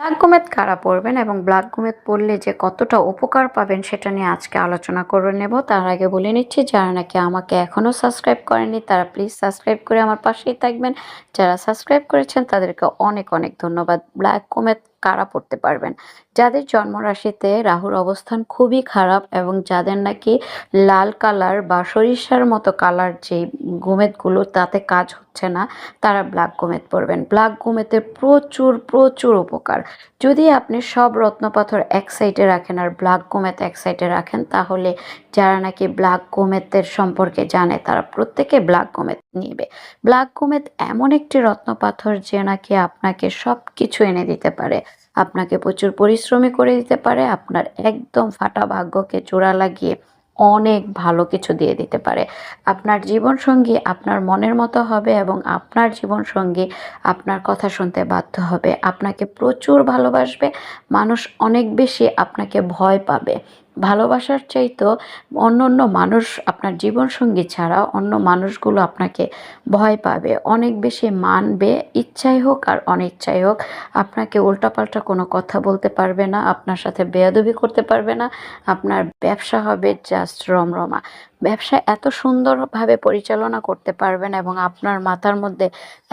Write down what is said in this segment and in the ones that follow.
Black গোমেদ কারা পড়বেন এবং ব্ল্যাক গোমেদ পড়লে যে কতটা উপকার পাবেন সেটা নিয়ে আজকে আলোচনা করে নেব। তার আগে বলে নিচ্ছি, যারা নাকি আমাকে এখনও সাবস্ক্রাইব করেনি তারা প্লিজ সাবস্ক্রাইব করে আমার পাশেই থাকবেন। যারা সাবস্ক্রাইব করেছেন, তাদেরকে অনেক অনেক ধন্যবাদ। ব্ল্যাক গোমেদ কারা পড়তে পারবেন। যাদের জন্মরাশিতে রাহুর অবস্থান খুবই খারাপ এবং যাদের নাকি লাল কালার বা সরিষার মতো কালার যে গোমেদগুলো তাতে কাজ হচ্ছে না, তারা ব্ল্যাক গোমেদ পড়বেন ব্ল্যাক গোমেদের প্রচুর প্রচুর উপকার। যদি আপনি সব রত্নপাথর এক সাইডে রাখেন আর ব্ল্যাক গোমেদ এক সাইডে রাখেন, তাহলে যারা নাকি ব্ল্যাক গোমেদের সম্পর্কে জানে, তারা প্রত্যেকে ব্ল্যাক গোমেদ নিবে। ব্ল্যাক গোমেদ এমন একটি রত্ন পাথর যে নাকি আপনাকে সব কিছু এনে দিতে পারে। আপনাকে প্রচুর পরিশ্রমী করে দিতে পারে, আপনার একদম ফাটা ভাগ্যকে জোড়া লাগিয়ে অনেক ভালো কিছু দিয়ে দিতে পারে। আপনার জীবনসঙ্গী আপনার মনের মতো হবে এবং আপনার জীবনসঙ্গী আপনার কথা শুনতে বাধ্য হবে। আপনাকে প্রচুর ভালোবাসবে, মানুষ অনেক বেশি আপনাকে ভয় পাবে। ভালোবাসার চাইতো অন্য অন্য মানুষ আপনার জীবনসঙ্গী ছাড়া অন্য মানুষগুলো আপনাকে ভয় পাবে। অনেক বেশি মানবে, ইচ্ছাই হোক আর অনিচ্ছাই হোক। আপনাকে উল্টাপাল্টা কোনো কথা বলতে পারবে না, আপনার সাথে বেয়াদবি করতে পারবে না, আপনার ব্যবসা হবে জাস্ট রমরমা। ব্যবসা এত সুন্দরভাবে পরিচালনা করতে পারবেন এবং আপনার মাথার মধ্যে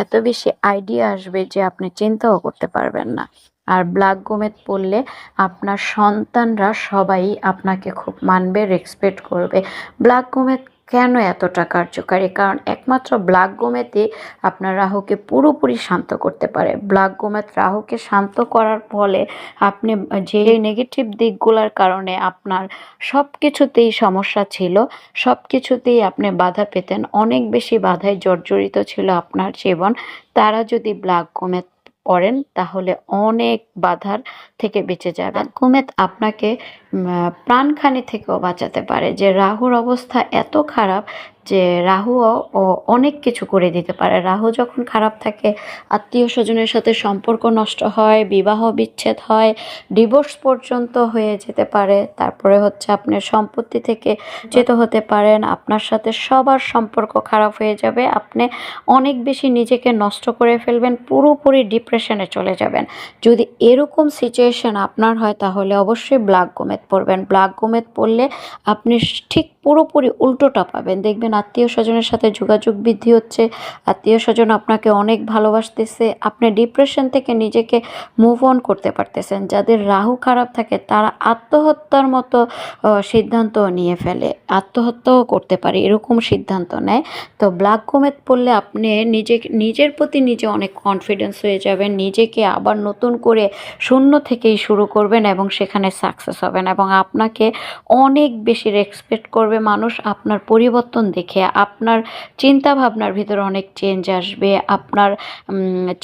এত বেশি আইডিয়া আসবে যে আপনি চিন্তাও করতে পারবেন না। আর ব্ল্যাক গোমেদ পড়লে আপনার সন্তানরা সবাই আপনাকে খুব মানবে রেসপেক্ট করবে। ব্ল্যাক গোমেদ কেন এতটা কার্যকারী? কারণ একমাত্র ব্ল্যাক গোমেতে আপনার রাহুকে পুরোপুরি শান্ত করতে পারে। ব্ল্যাক গোমেদ রাহুকে শান্ত করার ফলে আপনি যে নেগেটিভ দিকগুলোর কারণে আপনার সব কিছুতেই সমস্যা ছিল সব কিছুতেই আপনি বাধা পেতেন, অনেক বেশি বাধায় জর্জরিত ছিল আপনার জীবন, তারা যদি ব্ল্যাক গোমেদ পড়েন, তাহলে অনেক বাধার থেকে বেঁচে যাবেন। কুমেত আপনাকে প্রাণখানি থেকেও বাঁচাতে পারে। যে রাহুর অবস্থা এত খারাপ যে রাহুও ও অনেক কিছু করে দিতে পারে। রাহু যখন খারাপ থাকে, আত্মীয় স্বজনের সাথে সম্পর্ক নষ্ট হয়, বিবাহ বিচ্ছেদ হয় ডিভোর্স পর্যন্ত হয়ে যেতে পারে। তারপরে হচ্ছে আপনার সম্পত্তি থেকে যেতে হতে পারেন। আপনার সাথে সবার সম্পর্ক খারাপ হয়ে যাবে। আপনি অনেক বেশি নিজেকে নষ্ট করে ফেলবেন, পুরোপুরি ডিপ্রেশনে চলে যাবেন। যদি এরকম সিচুয়েশন আপনার হয়, তাহলে অবশ্যই ব্ল্যাক গোমেদ পড়বেন ব্ল্যাক গোমেদ পড়লে আপনি ঠিক পুরোপুরি উল্টোটা পাবেন। দেখবেন আত্মীয় স্বজনের সাথে যোগাযোগ বৃদ্ধি হচ্ছে। আত্মীয় স্বজন আপনাকে অনেক ভালোবাসতেছে। আপনি ডিপ্রেশন থেকে নিজেকে মুভ অন করতে পারতেছেন। যাদের রাহু খারাপ থাকে, তারা আত্মহত্যার মতো সিদ্ধান্ত নিয়ে ফেলে। আত্মহত্যাও করতে পারে, এরকম সিদ্ধান্ত নেয়। তো ব্ল্যাক গোমেদ পড়লে আপনি নিজে নিজের প্রতি নিজে অনেক কনফিডেন্স হয়ে যাবেন। নিজেকে আবার নতুন করে শূন্য থেকেই শুরু করবেন এবং সেখানে সাকসেস হবেন এবং আপনাকে অনেক বেশি রেসপেক্ট করবে মানুষ। আপনার পরিবর্তন দেখে আপনার চিন্তা ভাবনার ভিতরে অনেক চেঞ্জ আসবে, আপনার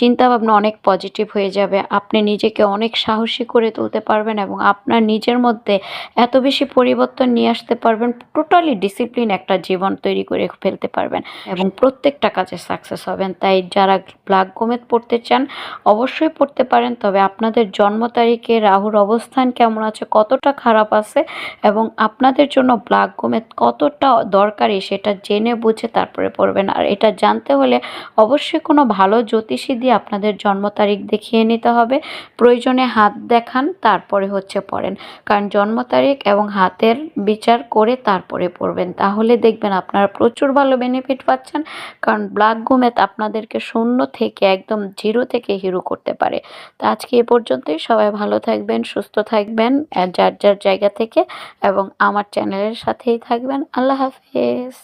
চিন্তা ভাবনা অনেক পজিটিভ হয়ে যাবে, আপনি নিজেকে অনেক সাহসী করে তুলতে পারবেন এবং আপনার নিজের মধ্যে এত বেশি পরিবর্তন নিয়ে আসতে পারবেন টোটালি ডিসিপ্লিন একটা জীবন তৈরি করে ফেলতে পারবেন এবং প্রত্যেকটা কাজে সাকসেস হবেন। তাই যারা ব্ল্যাক গোমেদ পড়তে চান, অবশ্যই পড়তে পারেন, তবে আপনাদের জন্ম তারিখে রাহুর অবস্থান কেমন আছে, কতটা খারাপ আছে এবং আপনাদের জন্য ব্ল্যাক গোমেদ কতটা দরকারি সেটা জেনে বুঝে তারপরে পড়বেন। আর এটা জানতে হলে অবশ্যই কোনো ভালো জ্যোতিষী দিয়ে আপনাদের জন্ম তারিখ দেখিয়ে নিতে হবে। প্রয়োজনে হাত দেখান, তারপরে হচ্ছে পড়েন। কারণ জন্ম তারিখ এবং হাতের বিচার করে তারপরে পড়বেন। তাহলে দেখবেন আপনারা প্রচুর ভালো বেনিফিট পাচ্ছেন। কারণ ব্ল্যাক গোমেদ আপনাদেরকে শূন্য থেকে একদম জিরো থেকে হিরো করতে পারে। তো আজকে এ পর্যন্তই। সবাই ভালো থাকবেন, সুস্থ থাকবেন যার যার জায়গা থেকে এবং আমার চ্যানেলের সাথেই থাকবেন। আল্লাহ হাফিজ।